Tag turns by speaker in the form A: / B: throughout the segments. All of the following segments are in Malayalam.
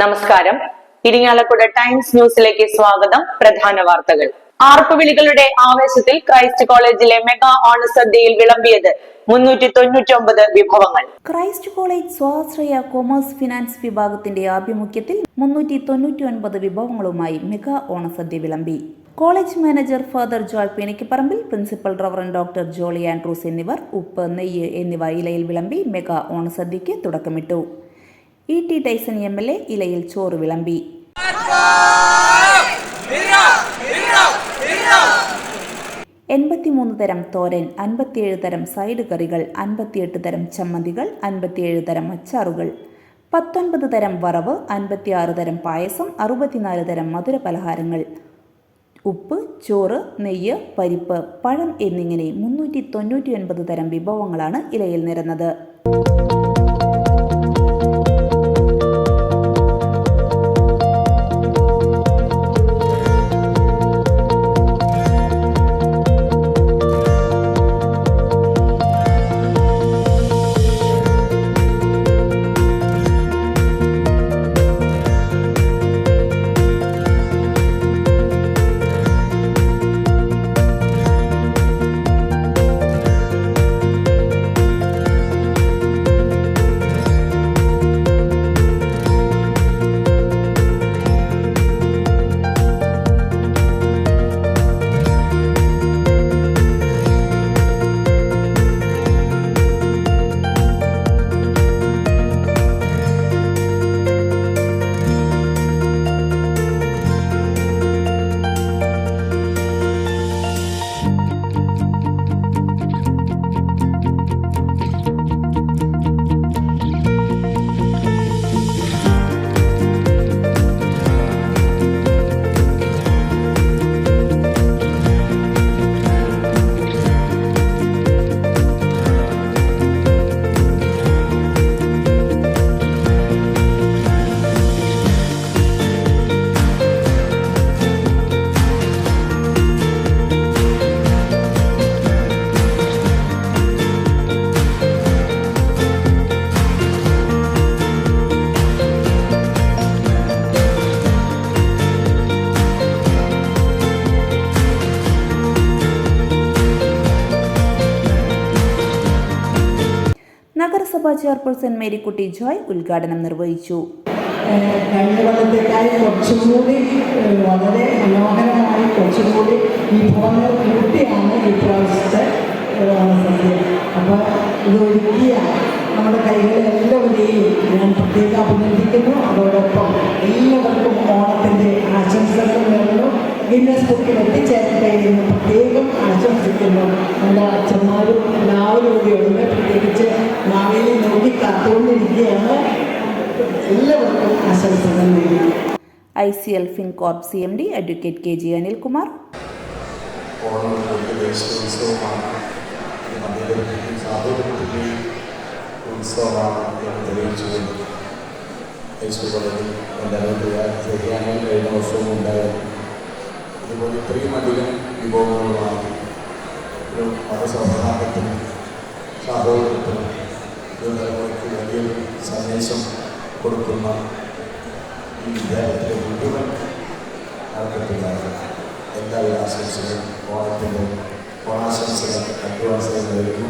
A: നമസ്കാരം. ഇരിങ്ങാലക്കുട ടൈംസ് ന്യൂസിലേക്ക് സ്വാഗതം. പ്രധാന വാർത്തകൾ. ആർപ്പുവിളികളുടെ ആവേശത്തിൽ ക്രൈസ്റ്റ് കോളേജിലെ മെഗാ ഓണസദ്യയിൽ വിളമ്പിയത് മുന്നൂറ്റി തൊണ്ണൂറ്റി ഒമ്പത് വിഭവങ്ങൾ.
B: ക്രൈസ്റ്റ് കോളേജ് സ്വാശ്രയ കൊമേഴ്സ് ഫിനാൻസ് വിഭാഗത്തിന്റെ ആഭിമുഖ്യത്തിൽ മുന്നൂറ്റി തൊണ്ണൂറ്റി ഒൻപത് വിഭവങ്ങളുമായി മെഗാ ഓണസദ്യ വിളമ്പി. College manager father Joy Penikkaparambil principal reverend doctor Jolly Andrews എന്നിവർ ഉപ്പ് നെയ്യ് എന്നിവ ഇലയിൽ വിളമ്പി മെഗാ ഓണസദ്യയ്ക്ക് തുടക്കമിട്ടു. E T Tyson M L A ഇലയിൽ ചോറ് വിളമ്പി. എൺപത്തിമൂന്ന് തരം തോരൻ അൻപത്തിയേഴ് തരം സൈഡ് കറികൾ അൻപത്തിയെട്ട് തരം ചമ്മന്തികൾ അൻപത്തിയേഴ് തരം അച്ചാറുകൾ. പത്തൊൻപത് തരം വറവ് അൻപത്തിയാറ് തരം പായസം അറുപത്തിനാല് തരം മധുര പലഹാരങ്ങൾ. ഉപ്പ് ചോറ് നെയ്യ് പരിപ്പ് പഴം എന്നിങ്ങനെ മുന്നൂറ്റി തൊണ്ണൂറ്റി ഒൻപത് തരം വിഭവങ്ങളാണ് ഇലയിൽ നിരന്നത്. ചെയർപേഴ്സൺ മേരിക്കുട്ടി ജോയ് ഉദ്ഘാടനം നിർവഹിച്ചു.
C: കഴിഞ്ഞ കൂടി വളരെ മനോഹരമായി കുറച്ചും വിഭവങ്ങൾ കൂട്ടിയാണ് ഈ പ്രാവശ്യത്തെ അപ്പോൾ ഇത് ഒരുക്കിയ നമ്മുടെ കൈകളിലെല്ലാവരെയും ഞാൻ പ്രത്യേകം അഭിനന്ദിക്കുന്നു. അതോടൊപ്പം എല്ലാവർക്കും ഓണത്തിന്റെ ആശംസകൾ ഗിന്നസ് ബുക്കിൽ എത്തിച്ചേരട്ടെ എന്ന് പ്രത്യേകം ആശംസിക്കുന്നു. നമ്മുടെ അച്ഛന്മാരും എല്ലാവരും കൂടിയുണ്ട് പ്രത്യേകിച്ച് മാവേലി നോക്കി കാത്തുകൊണ്ടിരിക്കുകയാണ്. എല്ലാവർക്കും ആശംസകൾ നേരുന്നു.
B: I C L Fincorp C M D advocate K G Anilkumar.
D: Onam ഒരു ദേശോത്സവമാണ് അതിന്റെ സാധുവിന്റെ ഉത്സവമാണ് എന്ന് തെളിയിച്ചുകൊണ്ട് യേശുകളിൽ എല്ലാവരും ചെയ്യാനും കഴിഞ്ഞ വർഷവും ഉണ്ടായിരുന്നു. ഇതുപോലെ ഇത്രയും അധികം വിഭവങ്ങളുമാണ് ഒരു മതസൗഹാർദ്ദത്തിനും സാഹോദര്യത്തിനും തലമുറയ്ക്ക് വലിയൊരു സന്ദേശം കൊടുക്കുന്ന ഈ വിദ്യാലയത്തിലെ മുഴുവൻ നടക്കത്തിലാണ് എല്ലാവിധ ആശംസകളും ഓണത്തിന്റെ ഓണാശംസകൾ അഡ്വാൻസായി നൽകുന്നു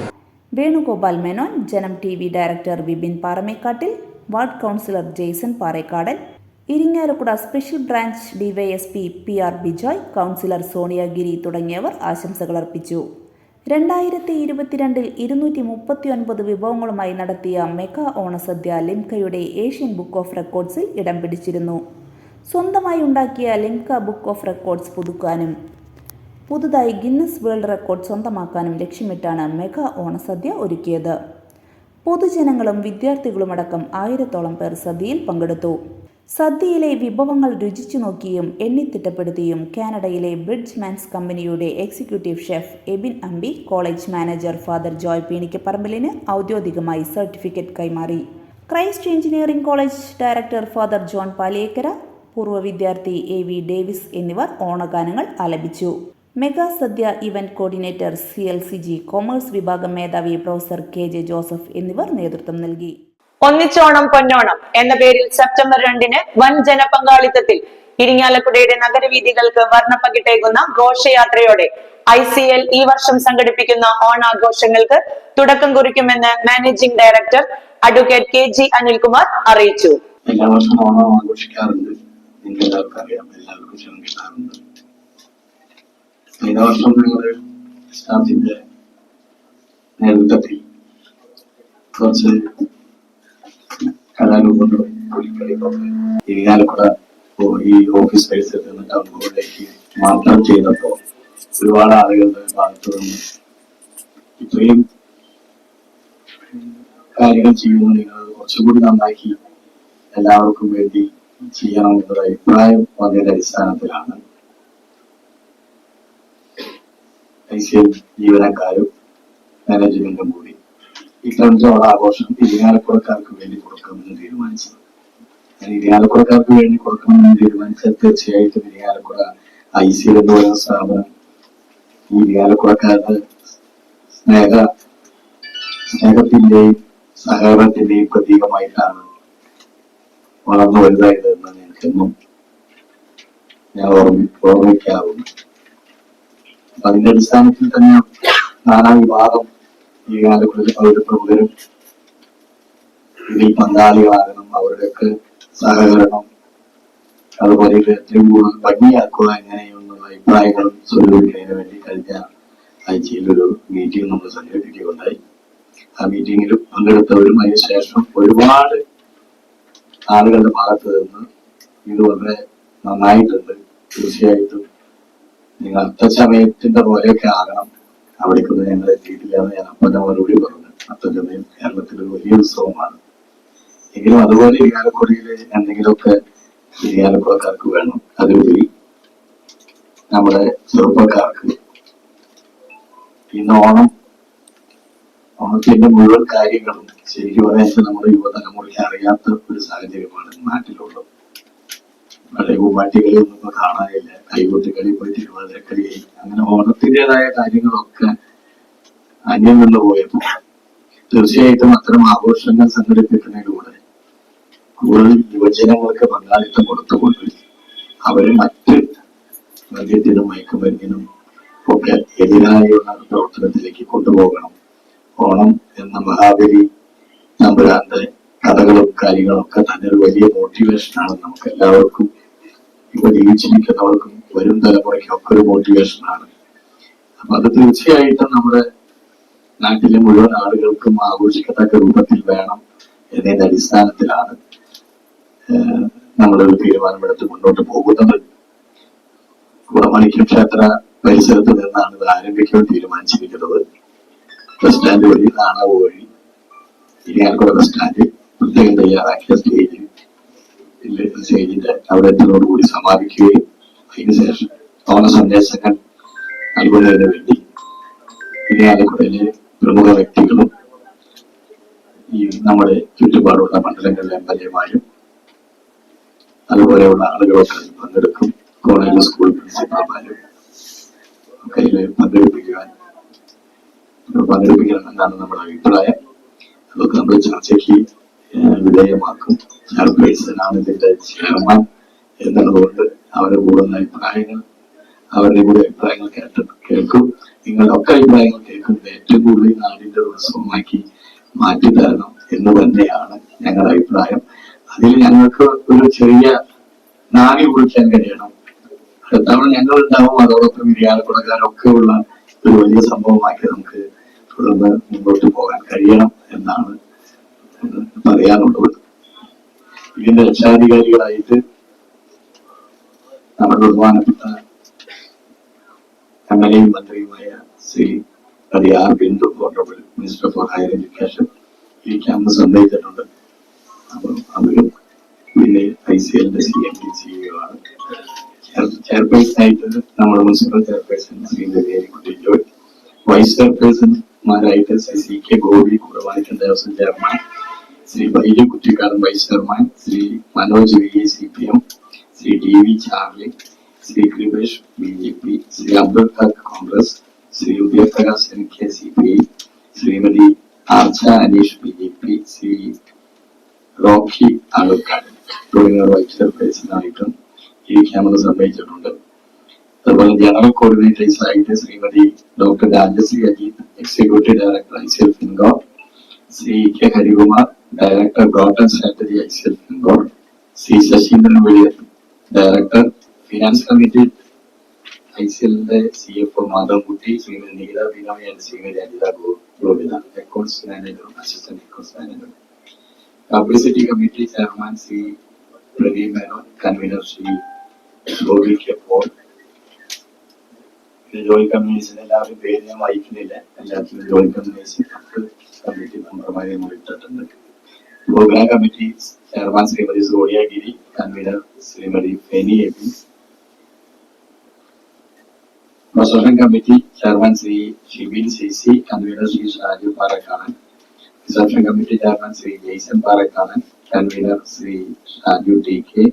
B: Venugopal Menon Janam T V director Vipin Paramekkattil ward councillor Jaison Parekkadan Irinjalakuda special branch DYSP P R Bijoy councillor Soniyagiri തുടങ്ങിയവർ ആശംസകൾ അർപ്പിച്ചു. രണ്ടായിരത്തി ഇരുപത്തിരണ്ടിൽ ഇരുന്നൂറ്റി മുപ്പത്തി ഒൻപത് വിഭവങ്ങളുമായി നടത്തിയ മെഗാ ഓണസദ്യ ലിംകയുടെ ഏഷ്യൻ ബുക്ക് ഓഫ് റെക്കോർഡ്സിൽ ഇടം പിടിച്ചിരുന്നു. സ്വന്തമായി ഉണ്ടാക്കിയ ലിംക ബുക്ക് ഓഫ് റെക്കോർഡ്സ് പുതുക്കാനും പുതുതായി ഗിന്നസ് വേൾഡ് റെക്കോർഡ് സ്വന്തമാക്കാനും ലക്ഷ്യമിട്ടാണ് മെഗാ ഓണസദ്യ ഒരുക്കിയത്. പൊതുജനങ്ങളും വിദ്യാർത്ഥികളുമടക്കം ആയിരത്തോളം പേർ സദ്യയിൽ പങ്കെടുത്തു. സദ്യയിലെ വിഭവങ്ങൾ രുചിച്ചു നോക്കിയും എണ്ണിത്തിട്ടപ്പെടുത്തിയും കാനഡയിലെ ബ്രിഡ്ജ് മാൻസ് കമ്പനിയുടെ executive chef Ebin Ambi college manager father Joy പീണിക്കപ്പറമ്പിലിന് ഔദ്യോഗികമായി സർട്ടിഫിക്കറ്റ് കൈമാറി. Christ engineering college director father John Paliyekkara പൂർവ വിദ്യാർത്ഥി എ വി ഡേവിസ് എന്നിവർ ഓണഗാനങ്ങൾ ആലപിച്ചു. മെഗാ സദ്യ event coordinator C L C G commerce വിഭാഗം മേധാവി പ്രൊഫസർ കെ ജെ ജോസഫ് എന്നിവർ നേതൃത്വം നൽകി.
A: ഒന്നിച്ചോണം പൊന്നോണം എന്ന പേരിൽ സെപ്റ്റംബർ രണ്ടിന് വൻ ജനപങ്കാളിത്തത്തിൽ ഇരിങ്ങാലക്കുടയുടെ നഗരവീഥികൾക്ക് വർണപ്പകിട്ടേകുന്ന ഘോഷയാത്രയോടെ ഐ സി എൽ ഈ വർഷം സംഘടിപ്പിക്കുന്ന ഓണാഘോഷങ്ങൾക്ക് തുടക്കം കുറിക്കുമെന്ന് managing director advocate K G Anilkumar അറിയിച്ചു.
E: വർഷം നേതൃത്വത്തിൽ കുറച്ച് കലാരൂപങ്ങളും ഈ ഇരിങ്ങാലക്കുട ഈ ഓഫീസ് പരിസരത്ത് നിന്ന് ടൗൺ ഹോളിലേക്ക് മാത്രം ചെയ്തപ്പോ ഒരുപാട് ആളുകളുടെ ഭാഗത്തു നിന്ന് ഇത്രയും കാര്യങ്ങൾ ചെയ്യുന്നു നിങ്ങൾ കുറച്ചുകൂടി നന്നാക്കി എല്ലാവർക്കും വേണ്ടി ചെയ്യണം എന്നൊരു അഭിപ്രായം വന്നതിന്റെ അടിസ്ഥാനത്തിലാണ് ഐ സി എൽ ജീവനക്കാരും മാനേജ്മെന്റും കൂടി ഇത്തരത്തിലുള്ള ആഘോഷം ഇരിങ്ങാലക്കുടക്കാർക്ക് വേണ്ടി കൊടുക്കണമെന്ന് തീരുമാനിച്ചത് ഞാൻ ഇരിങ്ങാലക്കുടക്കാർക്ക് വേണ്ടി കൊടുക്കണമെന്ന് തീരുമാനിച്ചാൽ തീർച്ചയായിട്ടും ഇരിങ്ങാലക്കുട ഐ സി എന്ന് പറയുന്ന സ്ഥാപനം ഈ ഇരിങ്ങാലക്കുടക്കാരുടെ സ്നേഹ സ്നേഹത്തിന്റെയും സഹകരണത്തിന്റെയും പ്രതീകമായിട്ടാണ് വളർന്നു വലുതായത് എന്ന് എനിക്കെന്നും ഞാൻ ഓർമ്മി ഓർമ്മിക്കാറുണ്ട്. അതിന്റെ അടിസ്ഥാനത്തിൽ തന്നെ നാനാ വിഭാഗം ഈ അവരുടെ പ്രമുഖരും ഇതിൽ പങ്കാളികളാകണം അവരുടെയൊക്കെ സഹകരണം അതുപോലെ ഏറ്റവും കൂടുതൽ ഭംഗിയാക്കുക എങ്ങനെയെന്നുള്ള അഭിപ്രായങ്ങളും സ്വരൂപിക്കുന്നതിന് വേണ്ടി കഴിഞ്ഞ ആഴ്ചയിൽ മീറ്റിംഗ് നമ്മൾ സംഘടിപ്പിക്കുകയുണ്ടായി. ആ മീറ്റിംഗിൽ പങ്കെടുത്തവരും അതിനുശേഷം ഒരുപാട് ആളുകളുടെ ഭാഗത്ത് നിന്ന് ഇത് വളരെ നന്നായിട്ടുണ്ട്. തീർച്ചയായിട്ടും നിങ്ങൾ അത്തച്ചമയത്തിന്റെ പോലെയൊക്കെ ആകണം. അവിടേക്കൊന്നും ഞങ്ങൾ എത്തിയിട്ടില്ല എന്ന് ഞാൻ അപ്പം മറുപടി പറഞ്ഞു. കേരളത്തിൽ ഒരു വലിയ ഉത്സവമാണ്. എങ്കിലും അതുപോലെ ഇരിയാലക്കുടയിൽ എന്തെങ്കിലുമൊക്കെ ഇരിയാലക്കുടക്കാർക്ക് വേണം. അതിലുപരി നമ്മുടെ ചെറുപ്പക്കാർക്ക് ഇന്ന് ഓണം ഓണത്തിന്റെ മുഴുവൻ കാര്യങ്ങളും ശരിക്കും പറയാൻ നമ്മുടെ യുവതലമുറയ്ക്ക് അറിയാത്ത ഒരു സാഹചര്യമാണ് നാട്ടിലുള്ളത്. പഴയ പൂമ്പാട്ടികളി ഒന്നും കാണാനില്ല. കൈകൊട്ടിക്കളി പോയി തിരുവാതിരക്കളി അങ്ങനെ ഓണത്തിന്റെതായ കാര്യങ്ങളൊക്കെ അന്യം നിന്ന് പോയപ്പോൾ തീർച്ചയായിട്ടും അത്തരം ആഘോഷങ്ങൾ സംഘടിപ്പിക്കുന്നതിലൂടെ കൂടുതൽ യുവജനങ്ങൾക്ക് പങ്കാളിത്തം കൊടുത്തുകൊണ്ട് അവരെ മറ്റ് മദ്യത്തിനും മയക്കുമരുന്നിനും ഒക്കെ എതിരായുള്ള പ്രവർത്തനത്തിലേക്ക് കൊണ്ടുപോകണം. ഓണം എന്ന മഹാബലി നമ്പുരാന്റെ കഥകളും കാര്യങ്ങളും ഒക്കെ തന്നെ ഒരു വലിയ മോട്ടിവേഷനാണ് നമുക്ക് എല്ലാവർക്കും ഇപ്പൊ ജീവിച്ചിരിക്കുന്നവർക്കും വരും തലമുറയ്ക്കും ഒക്കെ ഒരു മോട്ടിവേഷനാണ് അപ്പൊ അത് തീർച്ചയായിട്ടും നമ്മുടെ നാട്ടിലെ മുഴുവൻ ആളുകൾക്കും ആഘോഷിക്കത്തക്ക രൂപത്തിൽ വേണം എന്നതിന്റെ അടിസ്ഥാനത്തിലാണ് നമ്മളൊരു തീരുമാനമെടുത്ത് മുന്നോട്ട് പോകുന്നത്. കുടമണിക്കൽ ക്ഷേത്ര പരിസരത്ത് നിന്നാണ് ഇത് ആരംഭിക്കാൻ തീരുമാനിച്ചിരിക്കുന്നത്. ബസ് സ്റ്റാൻഡ് വഴി നാണാവ് വഴി ഇരിയാലക്കുട ബസ് സ്റ്റാൻഡ് പ്രത്യേകം തയ്യാറാക്കിയ സ്റ്റേജ്. സ്റ്റേജിന്റെ അവിടെ കൂടി സമാപിക്കുകയും അതിനുശേഷം ഓണ സന്ദേശങ്ങൾ നൽകുന്നതിന് വേണ്ടി ഇരിയാലക്കുടയിലെ പ്രമുഖ വ്യക്തികളും ഈ നമ്മുടെ ചുറ്റുപാടുള്ള മണ്ഡലങ്ങളിലെ എം എൽ എമാരും അതുപോലെയുള്ള ആളുകളൊക്കെ പങ്കെടുക്കും. കോളേജ് സ്കൂൾ പ്രിൻസിപ്പാൾമാരും ഒക്കെ ഇതിൽ പങ്കെടുപ്പിക്കുവാൻ പങ്കെടുപ്പിക്കണം എന്നാണ് നമ്മുടെ അഭിപ്രായം. അതൊക്കെ നമ്മൾ ചർച്ചയ്ക്ക് വിധേയമാക്കും. ചെയർപേഴ്സൺ ഇസ്ലാമിന്റെ ചെയർമാൻ എന്നുള്ളതുകൊണ്ട് അവരുടെ കൂടുന്ന അഭിപ്രായങ്ങൾ അവരുടെ കൂടെ അഭിപ്രായങ്ങൾ കേട്ട് കേൾക്കും. നിങ്ങളൊക്കെ അഭിപ്രായങ്ങൾ കേൾക്കുന്നത് ഏറ്റവും കൂടുതൽ നാടിന്റെ ഉത്സവമാക്കി മാറ്റി തരണം എന്ന് തന്നെയാണ് ഞങ്ങളുടെ അഭിപ്രായം. അതിൽ ഞങ്ങൾക്ക് ഒരു ചെറിയ നാണി കുറിക്കാൻ കഴിയണം. അടുത്തവണ ഞങ്ങൾ ഉണ്ടാവും അതോടൊപ്പം ഇരിയാലക്കുടക്കാരൊക്കെ ഉള്ള ഒരു വലിയ സംഭവമാക്കി നമുക്ക് തുടർന്ന് മുന്നോട്ട് പോകാൻ കഴിയണം എന്നാണ് പറയാനുള്ളത് ഇതിന്റെ രക്ഷാധികാരികളായിട്ട് നമ്മുടെ ബഹുമാനപ്പെട്ട എം എൽ എയും മന്ത്രിയുമായ Shrimati R Bindu honourable minister for higher education ഈ ക്യാമ്പ് സന്ദർശിച്ചിട്ടുണ്ട് അപ്പം അവരും പിന്നെ ഐ സി എല്ലിന്റെ സി എം ഡി സിഇഒ ആണ്. ചെയർപേഴ്സൺ ആയിട്ട് നമ്മുടെ municipal chairperson Shri Derikkutty Joy. Vice ചെയർപേഴ്സൺമാരായിട്ട് Shri C K Gopi Kuruvanikkan Devaswom chairman Shri Baiju Kuttikkadan vice chairman Shri Manoj V C P M Shri T V Charlie Shri Kripesh B J P Shri Abdul Khad Congress Shri Udayaprakash N K C P I Shrimati Archa Aneesh B J P Shri Rocky Alukkad തുടങ്ങിയ വൈസ് ചെയർപേഴ്സണായിട്ടും ഇരിക്കാമെന്ന് സമ്മതിച്ചിട്ടുണ്ട് അതുപോലെ ജനറൽ കോർഡിനേറ്റേഴ്സ് ആയിട്ട് Shrimati doctor Rajashree Ajith executive director I C L Fingo Shri K Harikumar director and strategy board C Sasheendran Vazhiyar director finance committee I C എല്ലിന്റെ C F O Madhavankutty Shrimati Neela Binoy and Shrimati Anitha Gopitha accounts manager assistant accounts manager publicity committee chairman C Pradeep Menon convener Shri Gopi K Paul Joy കമ്മ്യൂണിസ്റ്റിന് എല്ലാവരും പേര് ഞാൻ വായിക്കുന്നില്ല. എല്ലാത്തിനും ജോയി കമ്മ്യൂണിസ്റ്റ് കമ്മിറ്റി മെമ്പർമാരെ നമ്മൾ ഇട്ടിട്ടുണ്ട് programme committee chairman Shrimati Soniya Giri convener Shrimati Feni A P procession committee chairman Shri Shibin C C convener Shri Shaju Parakkadan reception committee chairman Shri Jaison Parakkadan convener Shri Shaju T K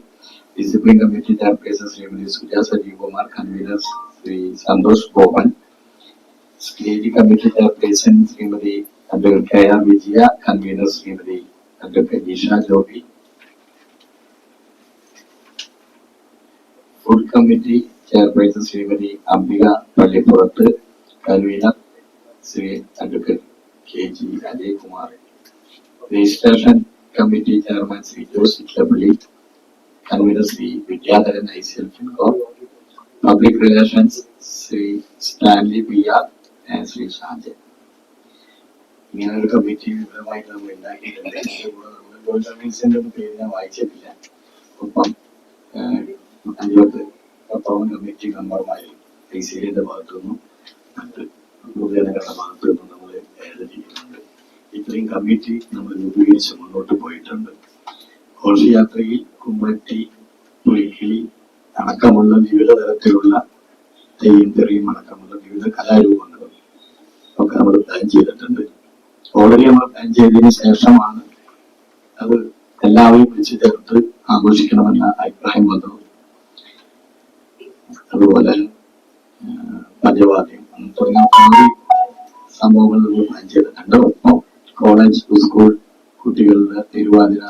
E: discipline committee chairperson Shrimati Suja Sajeev Kumar convener Shri Santhosh Boban stage committee chairperson Shrimati advocate K R Vijaya convener Shrimati advocate Nisha Joby food committee chairperson Shrimati Ambika Pallippurath convener Shri advocate K G Ajaykumar registration committee chairman Shri Jose Ittalappally convener Shri Vidyadharan I C L Finco public relations Shri Stanley P R Shri Shajan ഇങ്ങനെ ഒരു കമ്മിറ്റി വിപുലമായിട്ട് നമ്മൾ ഉണ്ടാക്കിയിട്ടുണ്ട്. അതിന്റെ കൂടെ പേര് ഞാൻ വായിച്ചിട്ടില്ല. ഒപ്പം അഞ്ചോത്ത് പത്തോളം കമ്മിറ്റി മെമ്പർമാരിൽ ഐ സി ഐയുടെ ഭാഗത്തു നിന്നും മറ്റ് പൊതുജനങ്ങളുടെ ഭാഗത്തു നിന്നും നമ്മൾ ഏർപ്പെടുത്തിയിട്ടുണ്ട് ഇത്രയും കമ്മിറ്റി നമ്മൾ രൂപീകരിച്ച് മുന്നോട്ട് പോയിട്ടുണ്ട്. ഘോഷയാത്രയിൽ കുമ്പട്ടി പുലിക്കിളി അടക്കമുള്ള വിവിധ തരത്തിലുള്ള തെയ്യം തെറിയും അടക്കമുള്ള വിവിധ കലാരൂപങ്ങളും ഒക്കെ നമ്മൾ പ്ലാൻ ചെയ്തിട്ടുണ്ട്. ഓൾറെഡി നമ്മൾ പ്ലാൻ ചെയ്തതിന് ശേഷമാണ് അത് എല്ലാവരെയും വിളിച്ചു ചേർത്ത് ആഘോഷിക്കണമെന്ന അഭിപ്രായം വന്നു. അതുപോലെ പഞ്ചവാദ്യം തുടങ്ങിയ ഒട്ടനവധി സംഭവങ്ങൾ നമ്മൾ പ്ലാൻ ചെയ്തിട്ടുണ്ട് ഒപ്പം കോളേജ് സ്കൂൾ കുട്ടികളുടെ തിരുവാതിര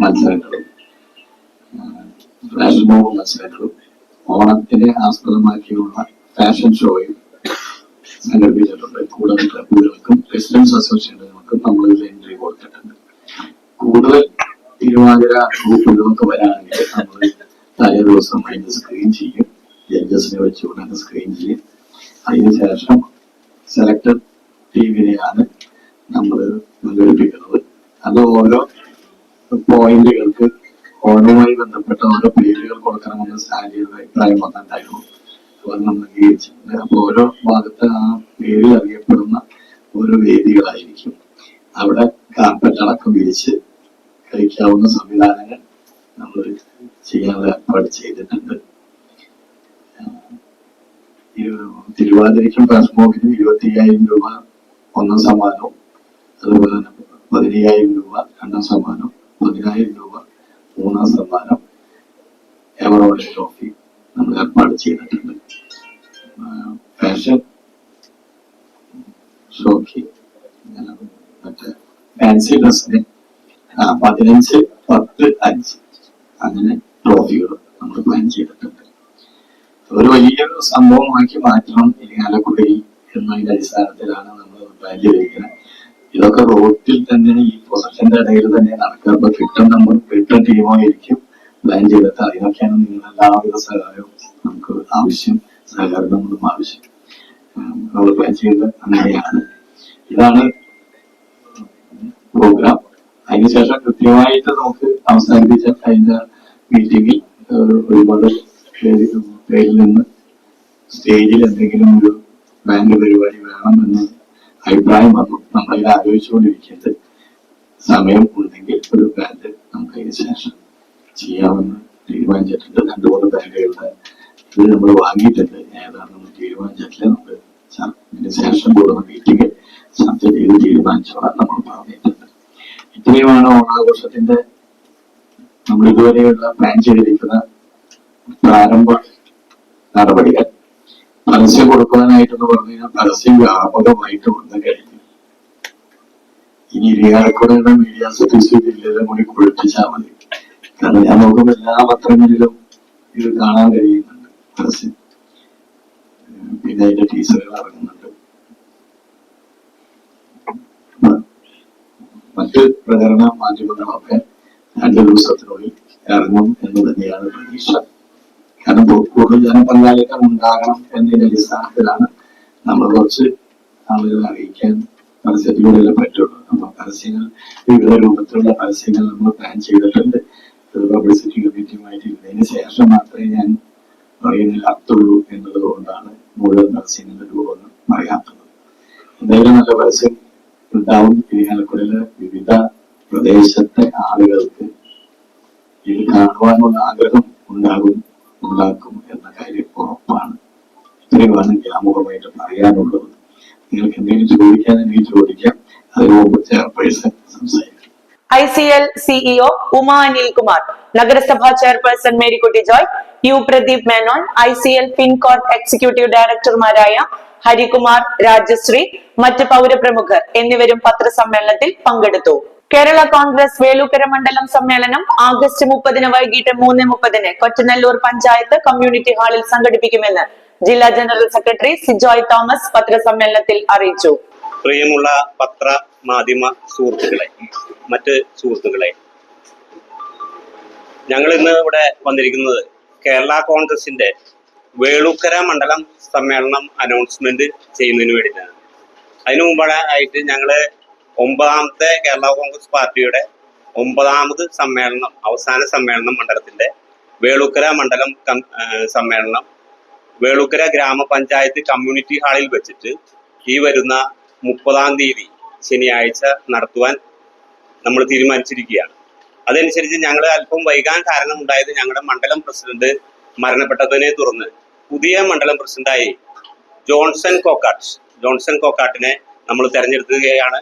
E: മത്സരങ്ങളും ഫ്ലാഷ് മോബ് മത്സരങ്ങളും ഓണത്തിനെ ആസ്പദമാക്കിയുള്ള ഫാഷൻ ഷോയും സംഘടിപ്പിച്ചിട്ടുണ്ട് കൂടുതൽ ക്ലബുകൾക്കും റെസിഡൻസ് അസോസിയേഷനുകൾക്കും നമ്മൾ ഇതിൽ എൻട്രി കൊടുത്തിട്ടുണ്ട്. കൂടുതൽ തിരുവാതിര ഗ്രൂപ്പുകളൊക്കെ വരാണെങ്കിൽ നമ്മൾ തലേ ദിവസം അതിന്റെ സ്ക്രീൻ ചെയ്യും. ജഡ്ജസിനെ വെച്ചുകൊണ്ട് അത് സ്ക്രീൻ ചെയ്യും. അതിനുശേഷം സെലക്ടഡ് ടീമിനെയാണ് നമ്മൾ സംഘടിപ്പിക്കുന്നത് അത് ഓരോ പോയിന്റുകൾക്ക് ഓണവുമായി ബന്ധപ്പെട്ട ഓരോ പേരുകൾ കൊടുക്കണമെന്ന് സ്റ്റാൻഡിയുടെ അഭിപ്രായം വന്നിട്ടുണ്ടായിരുന്നു. അപ്പോൾ നൽകിയിട്ടുണ്ട് അപ്പോൾ ഓരോ ഭാഗത്ത് ആ പേരിൽ അറിയപ്പെടുന്ന ഓരോ വേദികളായിരിക്കും. അവിടെ കാർപ്പറ്റ് അടക്കം വിരിച്ച് കഴിക്കാവുന്ന സംവിധാനങ്ങൾ നമ്മൾ ചെയ്യാനുള്ള ഏർപ്പാട് ചെയ്തിട്ടുണ്ട്. തിരുവാതിരയ്ക്കും പാസ്മോക്കിനും ഇരുപത്തി അയ്യായിരം രൂപ ഒന്നാം സമ്മാനവും അതുപോലെ തന്നെ പതിനയ്യായിരം രൂപ രണ്ടാം സമ്മാനം പതിനായിരം രൂപ മൂന്നാം സമ്മാനം എവറോഡ് ട്രോഫി നമ്മൾ ഏർപ്പാട് ചെയ്തിട്ടുണ്ട്. ഫാഷൻ ഷോക്കി മറ്റേ ഫാൻസി ഡ്രസ്സിന് പതിനഞ്ച് പത്ത് അഞ്ച് അങ്ങനെ ട്രോഫികൾ നമ്മൾ പ്ലാൻ ചെയ്തിട്ടുണ്ട്. ഒരു വലിയൊരു സംഭവമാക്കി മാറ്റണം ഇരിങ്ങാലക്കുടി എന്നതിന്റെ അടിസ്ഥാനത്തിലാണ് നമ്മൾ പ്ലാൻ ചെയ്തിരിക്കുന്നത്. ഇതൊക്കെ റോട്ടിൽ തന്നെ ഈ പൊസിഷന്റെ ഇടയിൽ തന്നെ നടക്കുക അപ്പൊ കിട്ടും നമ്മൾ കിട്ടും ടീമോ ആയിരിക്കും. പ്ലാൻ ചെയ്തിട്ട് അതിനൊക്കെയാണ് നിങ്ങൾ എല്ലാവിധ സഹായവും നമുക്ക് ആവശ്യം സഹകരണങ്ങളും ആവശ്യം. നമ്മൾ പ്ലാൻ ചെയ്ത് അങ്ങനെയാണ്. ഇതാണ് പ്രോഗ്രാം അതിനുശേഷം കൃത്യമായിട്ട് നമുക്ക് അവസാനിപ്പിച്ച അതിന്റെ മീറ്റിംഗിൽ ഒരുപാട് പേര് പേരിൽ നിന്ന് സ്റ്റേജിൽ എന്തെങ്കിലും ഒരു ബാൻഡ് പരിപാടി വേണമെന്ന് അഭിപ്രായം വന്നു. നമ്മളതിൽ ആലോചിച്ചുകൊണ്ടിരിക്കുന്നത് സമയം ഉണ്ടെങ്കിൽ ഒരു ബാൻഡ് നമുക്ക് അതിന് ശേഷം ചെയ്യാമെന്ന് തീരുമാനിച്ചിട്ടുണ്ട്. രണ്ടു മൂന്ന് ബാങ്കുകളുടെ ഇത് നമ്മൾ വാങ്ങിയിട്ടുണ്ട്. ഏതാണെന്ന് തീരുമാനിച്ചിട്ടില്ല. നമുക്ക് ഇതിന് ശേഷം കൂടുന്ന മീറ്റിംഗ് ചർച്ച ചെയ്ത് തീരുമാനിച്ചതാണ് നമ്മൾ പറഞ്ഞിട്ടുണ്ട്. ഇത്രയുമാണ് ഓണാഘോഷത്തിന്റെ നമ്മൾ ഇതുവരെയുള്ള പ്ലാൻ ചെയ്തിരിക്കുന്ന പ്രാരംഭ നടപടികൾ. പരസ്യം കൊടുക്കുവാനായിട്ടെന്ന് പറഞ്ഞു കഴിഞ്ഞാൽ പരസ്യം വ്യാപകമായിട്ട് വന്നു കഴിഞ്ഞു. ഇനി ഇരിയാലക്കുടയുടെ മീഡിയ സർവീസ് ജില്ലയിലും കൂടി കുളിപ്പിച്ചാൽ മതി. കാരണം ഞാൻ നോക്കുമ്പോൾ എല്ലാ പത്രങ്ങളിലും ഇത് കാണാൻ കഴിയുന്നുണ്ട്. പരസ്യം ഉം, പിന്നെ അതിന്റെ ടീച്ചറുകൾ ഇറങ്ങുന്നുണ്ട്. മറ്റ് പ്രചരണ മാധ്യമങ്ങളൊക്കെ രണ്ടു ദിവസത്തിനുള്ളിൽ ഇറങ്ങും എന്ന് തന്നെയാണ് പ്രതീക്ഷ. കാരണം കൂടുതൽ ജനപങ്കാളിത്തം ഉണ്ടാകണം എന്നതിന്റെ അടിസ്ഥാനത്തിലാണ് നമ്മൾ കുറച്ച് ആളുകളെ അറിയിക്കാൻ പരസ്യത്തിലൂടെ പറ്റുള്ളൂ. അപ്പൊ പരസ്യങ്ങൾ വിവിധ രൂപത്തിലുള്ള പരസ്യങ്ങൾ നമ്മൾ പ്ലാൻ ചെയ്തിട്ടുണ്ട്. പബ്ലിസിറ്റി കമ്മിറ്റിയുമായിട്ട് ഇരുന്നതിന് ശേഷം മാത്രമേ ഞാൻ പറയുന്നതിൽ അർത്ഥമുള്ളൂ എന്നുള്ളത് കൊണ്ടാണ് മുഴുവൻ നർസിംഗിന്റെ രൂപമൊന്നും അറിയാത്തത്. എന്തായാലും നല്ല പരസ്യം ഉണ്ടാവും. ഇരിങ്ങാലക്കുടയിലെ വിവിധ പ്രദേശത്തെ ആളുകൾക്ക് ഇത് കാണുവാനുള്ള ആഗ്രഹം ഉണ്ടാകും ഉണ്ടാക്കും എന്ന കാര്യം ഉറപ്പാണ്. ഇത്രയുമാണ് എനിക്ക് ആമുഖമായിട്ട് പറയാനുള്ളത് നിങ്ങൾക്ക് എന്തെങ്കിലും ചോദിക്കാൻ എനിക്ക് ചോദിക്കാം അതിന് മുമ്പ് ചെയർപേഴ്സൺ സംസാരിക്കും.
A: I C L CEO Uma Anilkumar. നഗരസഭാ chairperson Marykutty Joy U Pradeep Menon I C L Fincorp executive ഡയറക്ടർമാരായ Harikumar Rajashree മറ്റ് പൗരപ്രമുഖർ എന്നിവരും പത്രസമ്മേളനത്തിൽ പങ്കെടുത്തു. കേരള കോൺഗ്രസ് വേലൂക്കര മണ്ഡലം സമ്മേളനം ആഗസ്റ്റ് മുപ്പതിന് വൈകിട്ട് മൂന്ന് മുപ്പതിന് കൊറ്റനല്ലൂർ പഞ്ചായത്ത് കമ്മ്യൂണിറ്റി ഹാളിൽ സംഘടിപ്പിക്കുമെന്ന് ജില്ലാ ജനറൽ സെക്രട്ടറി സിജോയ് തോമസ് പത്രസമ്മേളനത്തിൽ അറിയിച്ചു.
F: പ്രിയമുള്ള പത്ര മാധ്യമ സുഹൃത്തുക്കളെ മറ്റ് സുഹൃത്തുക്കളെ. ഞങ്ങൾ ഇന്ന് ഇവിടെ വന്നിരിക്കുന്നത് കേരള കോൺഗ്രസിന്റെ വേളൂക്കര മണ്ഡലം സമ്മേളനം അനൗൺസ്മെന്റ് ചെയ്യുന്നതിന് വേണ്ടിയിട്ടാണ്. അതിനു മുമ്പായിട്ട് ഞങ്ങൾ ഒമ്പതാമത്തെ കേരള കോൺഗ്രസ് പാർട്ടിയുടെ ഒമ്പതാമത് സമ്മേളനം അവസാന സമ്മേളനം മണ്ഡലത്തിന്റെ വേളൂക്കര മണ്ഡലം സമ്മേളനം. വേളൂക്കര ഗ്രാമപഞ്ചായത്ത് കമ്മ്യൂണിറ്റി ഹാളിൽ വെച്ചിട്ട് ഈ വരുന്ന മുപ്പതാം തീയതി ശനിയാഴ്ച നടത്തുവാൻ നമ്മൾ തീരുമാനിച്ചിരിക്കുകയാണ്. അതനുസരിച്ച് ഞങ്ങൾ അല്പം വൈകാൻ കാരണമുണ്ടായത് ഞങ്ങളുടെ മണ്ഡലം പ്രസിഡന്റ് മരണപ്പെട്ടതിനെ തുടർന്ന് പുതിയ മണ്ഡലം പ്രസിഡന്റായി ജോൺസൺ കോക്കാട്ട് ജോൺസൺ കോക്കാട്ടിനെ നമ്മൾ തെരഞ്ഞെടുക്കുകയാണ്.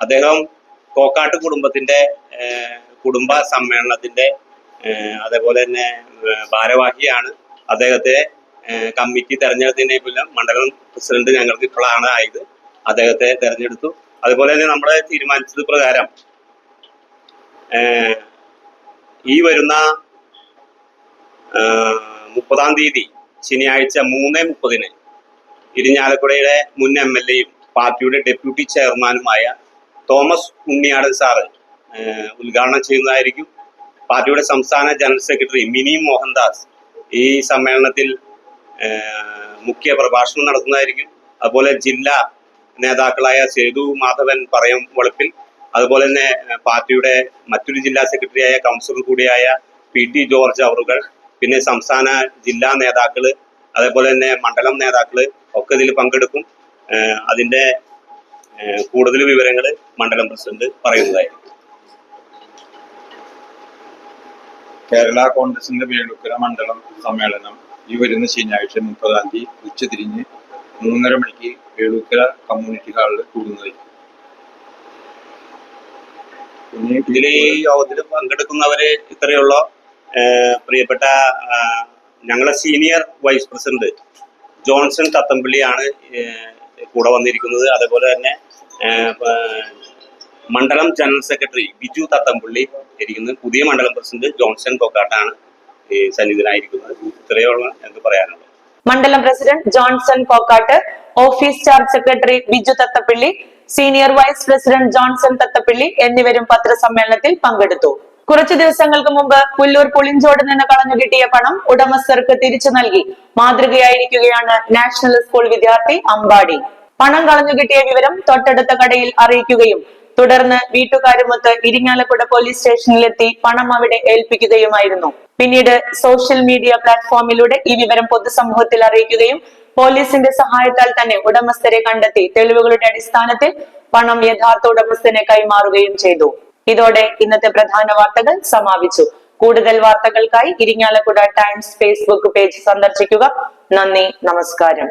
F: അദ്ദേഹം കോക്കാട്ട് കുടുംബത്തിന്റെ കുടുംബ സമ്മേളനത്തിന്റെ അതേപോലെ തന്നെ ഭാരവാഹിയാണ്. അദ്ദേഹത്തെ കമ്മിറ്റി തെരഞ്ഞെടുത്തതിനെ മണ്ഡലം പ്രസിഡന്റ് ഞങ്ങൾക്ക് ഇപ്പോഴാണ് ആയത് അദ്ദേഹത്തെ തെരഞ്ഞെടുത്തു. അതുപോലെ തന്നെ നമ്മുടെ തീരുമാനിച്ചത് പ്രകാരം ഈ വരുന്ന മുപ്പതാം തീയതി ശനിയാഴ്ച മൂന്ന് മുപ്പതിന് ഇരിഞ്ഞാലക്കുടയുടെ മുൻ എം എൽ എയും പാർട്ടിയുടെ ഡെപ്യൂട്ടി ചെയർമാനുമായ തോമസ് ഉണ്ണിയാടൻ സാറ് ഉദ്ഘാടനം ചെയ്യുന്നതായിരിക്കും. പാർട്ടിയുടെ സംസ്ഥാന ജനറൽ സെക്രട്ടറി മിനി മോഹൻദാസ് ഈ സമ്മേളനത്തിൽ മുഖ്യ പ്രഭാഷണം നടത്തുന്നതായിരിക്കും. അതുപോലെ ജില്ലാ നേതാക്കളായ സേതു മാധവൻ പറയം വളപ്പിൽ. അതുപോലെ തന്നെ പാർട്ടിയുടെ മറ്റൊരു ജില്ലാ സെക്രട്ടറിയായ കൗൺസിലർ കൂടിയായ പി ടി ജോർജ് അവറുകൾ പിന്നെ സംസ്ഥാന ജില്ലാ നേതാക്കൾ അതേപോലെ തന്നെ മണ്ഡലം നേതാക്കൾ ഒക്കെ ഇതിൽ പങ്കെടുക്കും. അതിന്റെ കൂടുതൽ വിവരങ്ങൾ മണ്ഡലം പ്രസിഡന്റ് പറയുന്നതായിരിക്കും.
G: കേരള കോൺഗ്രസിന്റെ വേണുക്കര മണ്ഡലം സമ്മേളനം ഈ വരുന്ന ശനിയാഴ്ച മുപ്പതാം തീയതി ഉച്ചതിരിഞ്ഞ് മൂന്നര മണിക്ക് വേളൂക്കര കമ്മ്യൂണിറ്റി ഹാളിൽ കൂടുന്നതായിരിക്കും പിന്നെ
F: ഇതിൽ ഈ യോഗത്തിൽ പങ്കെടുക്കുന്നവര് ഇത്രയുള്ള. പ്രിയപ്പെട്ട ഞങ്ങളെ സീനിയർ വൈസ് പ്രസിഡന്റ് ജോൺസൺ തത്തമ്പിള്ളിയാണ് കൂടെ വന്നിരിക്കുന്നത്. അതുപോലെ തന്നെ മണ്ഡലം ജനറൽ സെക്രട്ടറി ബിജു തത്തമ്പിള്ളി ഇരിക്കുന്നത് പുതിയ മണ്ഡലം പ്രസിഡന്റ് ജോൺസൺ കൊക്കാട്ടാണ് ഈ സന്നിധനായിരിക്കുന്നത് ഇത്രയുള്ള ഞങ്ങൾക്ക് പറയാനുള്ളത്
A: മണ്ഡലം president Johnson Kokkatt office charge secretary Biju Thattappilly senior vice president Johnson Thattappilly എന്നിവരും പത്രസമ്മേളനത്തിൽ പങ്കെടുത്തു. കുറച്ചു ദിവസങ്ങൾക്ക് മുമ്പ് പുല്ലൂർ പുളിഞ്ചോട് നിന്ന് കളഞ്ഞു കിട്ടിയ പണം ഉടമസ്ഥർക്ക് തിരിച്ചു നൽകി. മാതൃകയായിരിക്കുകയാണ് നാഷണൽ സ്കൂൾ വിദ്യാർത്ഥി അമ്പാടി. പണം കളഞ്ഞു കിട്ടിയ വിവരം തൊട്ടടുത്ത കടയിൽ അറിയിക്കുകയും തുടർന്ന് വീട്ടുകാരുമൊത്ത് ഇരിങ്ങാലക്കുട പോലീസ് സ്റ്റേഷനിലെത്തി പണം അവിടെ ഏൽപ്പിക്കുകയുമായിരുന്നു. പിന്നീട് സോഷ്യൽ മീഡിയ പ്ലാറ്റ്ഫോമിലൂടെ ഈ വിവരം പൊതുസമൂഹത്തിൽ അറിയിക്കുകയും പോലീസിന്റെ സഹായത്താൽ തന്നെ ഉടമസ്ഥരെ കണ്ടെത്തി തെളിവുകളുടെ അടിസ്ഥാനത്തിൽ പണം യഥാർത്ഥ ഉടമസ്ഥനെ കൈമാറുകയും ചെയ്തു. ഇതോടെ ഇന്നത്തെ പ്രധാന വാർത്തകൾ സമാപിച്ചു. കൂടുതൽ വാർത്തകൾക്കായി ഇരിങ്ങാലക്കുട ടൈംസ് ഫേസ്ബുക്ക് പേജ് സന്ദർശിക്കുക. നന്ദി നമസ്കാരം.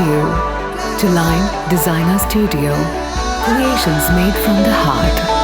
H: to to Designer Studio. Creations made from the heart.